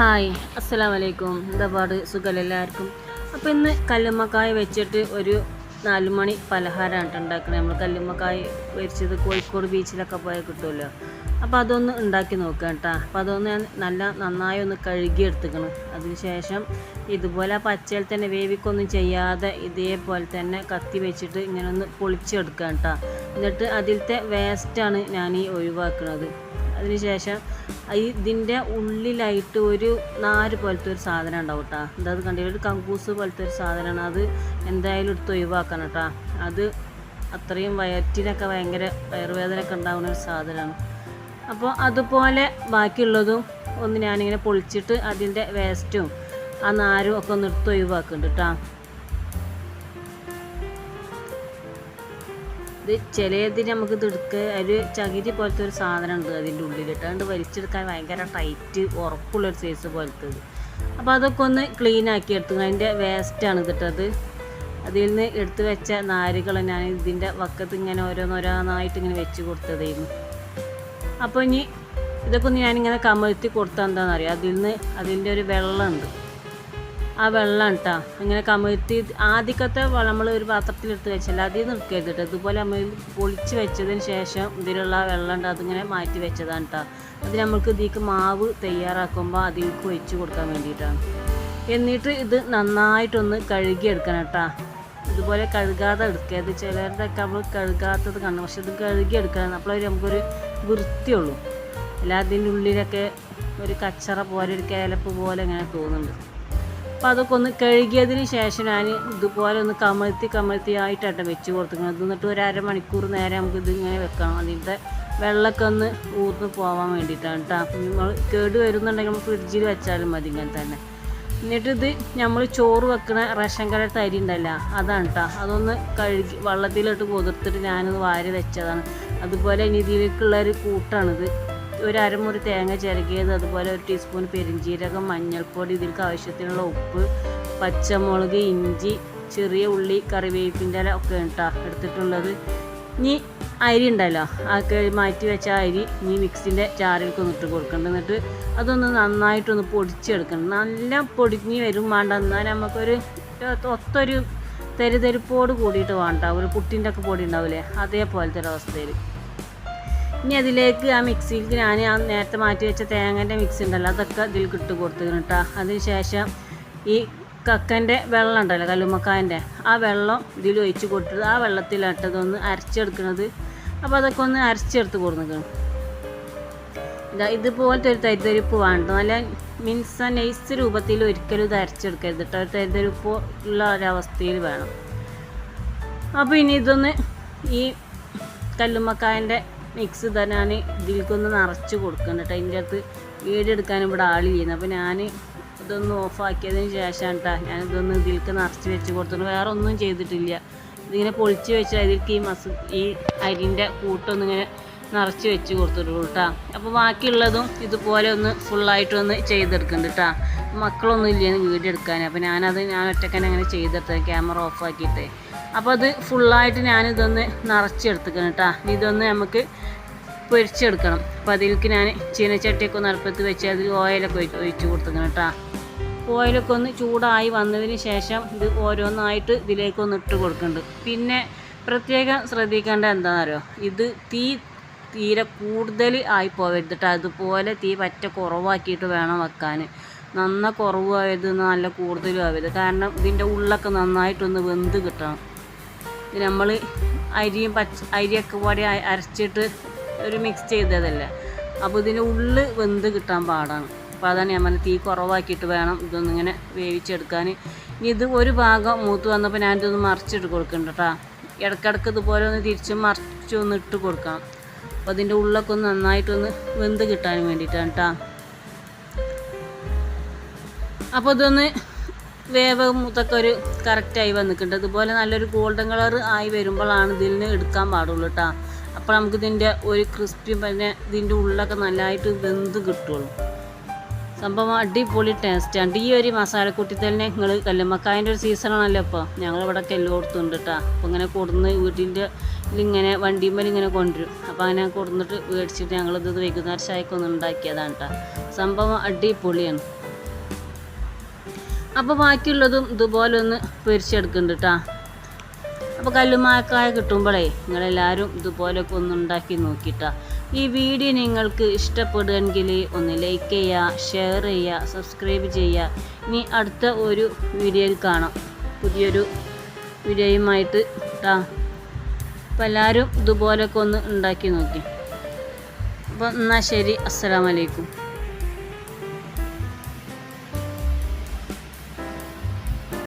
Hi അസ്സലാമു വലൈക്കും എന്താ പാട്? സുഖമല്ല എല്ലാവർക്കും? അപ്പോൾ ഇന്ന് കല്ലുമ്മക്കായ വെച്ചിട്ട് ഒരു നാലുമണി മണി പലഹാരമാണ് ഉണ്ടാക്കുന്നത് നമ്മൾ കല്ലുമ്മക്കായ വെച്ചത് കോഴിക്കോട് ബീച്ചിലൊക്കെ പോയാൽ കിട്ടുമല്ലോ അപ്പോൾ അതൊന്ന് ഉണ്ടാക്കി നോക്കുക കേട്ടോ അപ്പോൾ അതൊന്ന് ഞാൻ നല്ല നന്നായി ഒന്ന് കഴുകി എടുത്തുക്കണം അതിനുശേഷം ഇതുപോലെ പച്ചയിൽ തന്നെ വേവിക്കൊന്നും ചെയ്യാതെ ഇതേപോലെ തന്നെ കത്തി വെച്ചിട്ട് ഇങ്ങനെ ഒന്ന് പൊളിച്ചെടുക്കാം കേട്ടോ എന്നിട്ട് അതിലത്തെ വേസ്റ്റാണ് ഞാൻ ഈ ഒഴിവാക്കുന്നത് അതിനുശേഷം ഇതിന്റെ ഉള്ളിലായിട്ട് ഒരു നാര് പോലത്തെ ഒരു സാധനം ഉണ്ടാവും കേട്ടോ എന്താ അത് കണ്ടില്ല? ഒരു കങ്കൂസ് പോലത്തെ ഒരു സാധനമാണ്. അത് എന്തായാലും എടുത്ത് ഒഴിവാക്കണം കേട്ടോ അത് അത്രയും വയറ്റിനൊക്കെ ഭയങ്കര വയറുവേദനയൊക്കെ ഉണ്ടാകുന്ന ഒരു സാധനമാണ്. അപ്പോൾ അതുപോലെ ബാക്കിയുള്ളതും ഒന്ന് ഞാനിങ്ങനെ പൊളിച്ചിട്ട് അതിന്റെ വേസ്റ്റും ആ നാരും ഒക്കെ ഒന്ന് എടുത്ത് ഒഴിവാക്കുന്നുണ്ട് കേട്ടോ ഇത് ചിലതിന് നമുക്ക് ഇത് ഒരു ചകിരി പോലത്തെ ഒരു സാധനം ഉണ്ട് അതിന്റെ ഉള്ളിലിട്ട്. അതുകൊണ്ട് വലിച്ചെടുക്കാൻ ഭയങ്കര ടൈറ്റ് ഉറപ്പുള്ളൊരു സൈസ് പോലത്തത് അപ്പോൾ അതൊക്കെ ഒന്ന് ക്ലീൻ ആക്കി എടുത്തു. അതിന്റെ വേസ്റ്റാണ് ഇതിട്ടത് അതിൽ നിന്ന് എടുത്തു വെച്ച നാരുകൾ ഞാൻ ഇതിന്റെ വക്കത്ത് ഇങ്ങനെ ഓരോന്നോരോന്നായിട്ട് ഇങ്ങനെ വെച്ച് കൊടുത്തതായിരുന്നു അപ്പോൾ ഇനി ഇതൊക്കെ ഒന്ന് ഞാനിങ്ങനെ കമഴ്ത്തി കൊടുത്താൽ എന്താണെന്നറിയാം അതിൽ നിന്ന് അതിന്റെ ഒരു വെള്ളമുണ്ട്. ആ വെള്ളം കേട്ടോ ഇങ്ങനെ കമഴ്ത്തി ആദ്യക്കത്തെ നമ്മൾ ഒരു പാത്രത്തിലെടുത്ത് വെച്ചാൽ അതിൽ നിന്ന് എടുക്കരുത് കേട്ടോ ഇതുപോലെ നമ്മൾ പൊളിച്ച് വെച്ചതിന് ശേഷം ഇതിലുള്ള വെള്ളം ഉണ്ട് അതിങ്ങനെ മാറ്റി വെച്ചതാണ് കേട്ടോ അത് നമ്മൾക്ക് ഇതിക്ക് മാവ് തയ്യാറാക്കുമ്പോൾ അതിലേക്ക് വെച്ച് കൊടുക്കാൻ വേണ്ടിയിട്ടാണ് എന്നിട്ട് ഇത് നന്നായിട്ടൊന്ന് കഴുകിയെടുക്കണം കേട്ടോ ഇതുപോലെ കഴുകാതെ എടുക്കരുത് ചിലരുടെയൊക്കെ നമ്മൾ കഴുകാത്തത് കാണും പക്ഷെ ഇത് കഴുകിയെടുക്കണം അപ്പോഴൊരു നമുക്കൊരു വൃത്തിയുള്ളൂ. അല്ലാതെ അതിന്റെ ഉള്ളിലൊക്കെ ഒരു കച്ചറ പോലെ ഒരു കേലപ്പ് പോലെ ഇങ്ങനെ തോന്നുന്നുണ്ട്. അപ്പോൾ അതൊക്കെ ഒന്ന് കഴുകിയതിന് ശേഷം ഞാൻ ഇതുപോലെ ഒന്ന് കമഴ്ത്തി കമഴ്ത്തി ആയിട്ടാണ് വെച്ച് കൊടുത്തിരിക്കുന്നത് എന്നിട്ട് ഒരു അരമണിക്കൂർ നേരം നമുക്ക് ഇതിങ്ങനെ വെക്കണം. അതിന്റെ വെള്ളമൊക്കെ ഒന്ന് ഊർന്ന് പോകാൻ വേണ്ടിയിട്ടാണ് കേട്ടോ നമ്മൾ കേട് വരുന്നുണ്ടെങ്കിൽ നമ്മൾ ഫ്രിഡ്ജിൽ വെച്ചാലും മതി ഇങ്ങനെ തന്നെ. എന്നിട്ട് ഇത് നമ്മൾ ചോറ് വെക്കുന്ന റേഷൻ കട തരി ഉണ്ടല്ലോ അതാണ് കേട്ടോ അതൊന്ന് കഴുകി വെള്ളത്തിലിട്ട് കുതിർത്തിട്ട് ഞാനൊന്ന് വാരി വെച്ചതാണ്. അതുപോലെ ഇനി ഇതിലേക്കുള്ള ഒരു കൂട്ടാണിത്. ഒരു അരമുറി തേങ്ങ ചിരകിയത് അതുപോലെ ഒരു ടീസ്പൂൺ പെരിഞ്ജീരകം മഞ്ഞൾപ്പൊടി ഇതിലേക്ക് ആവശ്യത്തിനുള്ള ഉപ്പ് പച്ചമുളക് ഇഞ്ചി ചെറിയ ഉള്ളി കറിവേപ്പിന്റെ ഇല ഒക്കെ കേട്ടോ എടുത്തിട്ടുള്ളത്. ഇനി അരി ഉണ്ടല്ലോ ആ മാറ്റി വെച്ച അരി ഇനി മിക്സിന്റെ ചാറിലേക്ക് ഒന്നിട്ട് കൊടുക്കണം. എന്നിട്ട് അതൊന്ന് നന്നായിട്ടൊന്ന് പൊടിച്ചെടുക്കണം. നല്ല പൊടിഞ്ഞ് വരും വേണ്ട എന്നാൽ നമുക്കൊരു ഒത്തൊരു തെരുതെരുപ്പോട് കൂടിയിട്ട് വേണ്ട. ഒരു പുട്ടിന്റെ ഒക്കെ പൊടി ഉണ്ടാവില്ലേ അതേപോലത്തെ ഒരു അവസ്ഥയിൽ. ഇനി അതിലേക്ക് ആ മിക്സിയിൽ ഞാൻ ആ നേരത്തെ മാറ്റി വെച്ച തേങ്ങന്റെ മിക്സി ഉണ്ടല്ലോ അതൊക്കെ ഇതിൽ ഇട്ട് കൊടുത്തിരുന്നു കേട്ടോ അതിന് ശേഷം ഈ കക്കന്റെ വെള്ളം ഉണ്ടല്ലോ കല്ലുമ്മക്കായന്റെ ആ വെള്ളം ഇതിൽ ഒഴിച്ച് കൊടുത്തത് ആ വെള്ളത്തിലിട്ടതൊന്ന് അരച്ചെടുക്കുന്നത് അപ്പോൾ അതൊക്കെ ഒന്ന് അരച്ചെടുത്ത് കൊടുക്കണം ഇതാ ഇതുപോലത്തെ ഒരു തരിതരിപ്പ് വേണ്ട നല്ല മിൻസ നൈസ് രൂപത്തിൽ ഒരിക്കലും ഇത് അരച്ചെടുക്കരുത് കേട്ടോ ഒരു തരിതരിപ്പ് ഉള്ള ഒരവസ്ഥയിൽ വേണം. അപ്പോൾ ഇനി ഇതൊന്ന് ഈ കല്ലുമ്മക്കായന്റെ മിക്സ് ഇതാ ഞാൻ ഇതിലേക്കൊന്ന് നിറച്ച് കൊടുക്കുന്നുണ്ട് കേട്ടോ അതിന്റെ അകത്ത് വീടെടുക്കാൻ ഇവിടെ ആളില്ല അപ്പോൾ ഞാൻ ഇതൊന്ന് ഓഫാക്കിയതിന് ശേഷം കേട്ടോ ഞാനിതൊന്ന് ഇതിലേക്ക് നിറച്ച് വെച്ച് കൊടുത്തിട്ടുണ്ട് വേറെ ഒന്നും ചെയ്തിട്ടില്ല. ഇതിങ്ങനെ പൊളിച്ച് വെച്ച് അതിലേക്ക് ഈ മസ് ഈ അരിന്റെ കൂട്ടൊന്നിങ്ങനെ നിറച്ച് വെച്ച് കൊടുത്തിട്ടുള്ളൂ കേട്ടോ. അപ്പോൾ ബാക്കിയുള്ളതും ഇതുപോലെ ഒന്ന് ഫുള്ളായിട്ടൊന്ന് ചെയ്തെടുക്കുന്നുണ്ട് കേട്ടോ. മക്കളൊന്നും ഇല്ല വീഡിയോ എടുക്കാൻ അപ്പോൾ ഞാനത് ഞാൻ ഒറ്റക്കനെ അങ്ങനെ ചെയ്തെടുത്തത് ക്യാമറ ഓഫ് ആക്കിയിട്ട്. അപ്പോൾ അത് ഫുള്ളായിട്ട് ഞാനിതൊന്ന് നിറച്ചെടുത്തിക്കണം കേട്ടോ. ഇതൊന്ന് നമുക്ക് പൊരിച്ചെടുക്കണം. അപ്പോൾ അതിലേക്ക് ഞാൻ ചീനച്ചട്ടിയൊക്കെ ഒന്ന് അടുപ്പത്ത് വെച്ച് അതിൽ ഓയിലൊക്കെ ഒഴിച്ച് കൊടുത്തിക്കണം കേട്ടോ. ഓയിലൊക്കെ ഒന്ന് ചൂടായി വന്നതിന് ശേഷം ഇത് ഓരോന്നായിട്ട് ഇതിലേക്കൊന്ന് ഇട്ട് കൊടുക്കുന്നുണ്ട് പിന്നെ പ്രത്യേകം ശ്രദ്ധിക്കേണ്ട എന്താണെന്നറിയോ? ഇത് തീ തീരെ കൂടുതൽ ആയി പോകരുത് അതുപോലെ തീ പറ്റ കുറവാക്കിയിട്ട് വേണം വെക്കാൻ. നന്ന കുറവായത് നല്ല കൂടുതലും ആവരുത്. കാരണം ഇതിന്റെ ഉള്ളൊക്കെ നന്നായിട്ടൊന്ന് വെന്ത് കിട്ടണം. ഇത് നമ്മൾ അരിയും പച്ച അരിയൊക്കെ പാടി അരച്ചിട്ട് ഒരു മിക്സ് ചെയ്തതല്ലേ. അപ്പോൾ ഇതിന്റെ ഉള്ളിൽ വെന്ത് കിട്ടാൻ പാടാണ്. അപ്പോൾ അതാണ് ഞാൻ പറഞ്ഞത് തീ കുറവാക്കിയിട്ട് വേണം ഇതൊന്നിങ്ങനെ വേവിച്ചെടുക്കാൻ. ഇനി ഇത് ഒരു ഭാഗം മൂത്ത് വന്നപ്പോൾ ഞാനിതൊന്ന് മറിച്ചിട്ട് കൊടുക്കുന്നുണ്ട് കേട്ടോ ഇടയ്ക്കിടയ്ക്ക് ഇതുപോലെ ഒന്ന് തിരിച്ചും മറിച്ചൊന്ന് ഇട്ട് കൊടുക്കണം അപ്പോൾ അതിന്റെ ഉള്ളൊക്കെ ഒന്ന് നന്നായിട്ടൊന്ന് വെന്ത് കിട്ടാൻ വേണ്ടിയിട്ടാണ് കേട്ടോ അപ്പോൾ ഇതൊന്ന് വേവ് മുത്തൊക്കെ ഒരു കറക്റ്റായി വന്നിട്ടുണ്ട്. അതുപോലെ നല്ലൊരു ഗോൾഡൻ കളർ ആയി വരുമ്പോഴാണ് ഇതിൽ നിന്ന് എടുക്കാൻ പാടുള്ളൂ കേട്ടോ അപ്പോൾ നമുക്ക് ഇതിന്റെ ഒരു ക്രിസ്പി പിന്നെ ഇതിന്റെ ഉള്ളൊക്കെ നല്ലതായിട്ട് വെന്ത് കിട്ടുള്ളൂ. സംഭവം അടിപൊളി ടേസ്റ്റാണ് ഈ ഒരു മസാലക്കൂട്ടി തന്നെ നിങ്ങൾ കല്ലുമ്മക്കായന്റെ ഒരു സീസണാണല്ലോ ഇപ്പോൾ ഞങ്ങളിവിടെ കല്ലുകൊടുത്തുണ്ട് കേട്ടോ അപ്പോൾ ഇങ്ങനെ കൊടുന്ന് വീട്ടിന്റെ ഇതിങ്ങനെ വണ്ടിയുമ്പോൾ ഇങ്ങനെ കൊണ്ടുവരും. അപ്പോൾ അങ്ങനെ കൊടുന്നിട്ട് മേടിച്ചിട്ട് ഞങ്ങളിത് വൈകുന്നേരം ചായക്കൊന്ന് ഉണ്ടാക്കിയതാണ് കേട്ടോ സംഭവം അടിപൊളിയാണ്. അപ്പോൾ ബാക്കിയുള്ളതും ഇതുപോലെ ഒന്ന് പൊരിച്ചെടുക്കുന്നുണ്ട് കേട്ടോ അപ്പോൾ കല്ലുമാക്കായ കിട്ടുമ്പോഴേ നിങ്ങളെല്ലാവരും ഇതുപോലൊക്കെ ഒന്ന് ഉണ്ടാക്കി നോക്കിട്ടാ ഈ വീഡിയോ നിങ്ങൾക്ക് ഇഷ്ടപ്പെടുകയെങ്കിൽ ഒന്ന് ലൈക്ക് ചെയ്യുക ഷെയർ ചെയ്യുക സബ്സ്ക്രൈബ് ചെയ്യുക. ഇനി അടുത്ത ഒരു വീഡിയോയിൽ കാണാം. പുതിയൊരു വീഡിയോയുമായിട്ട് കേട്ടാ അപ്പോൾ എല്ലാവരും ഇതുപോലൊക്കെ ഒന്ന് ഉണ്ടാക്കി നോക്കി. അപ്പം എന്നാൽ ശരി. അസ്സലാമലൈക്കും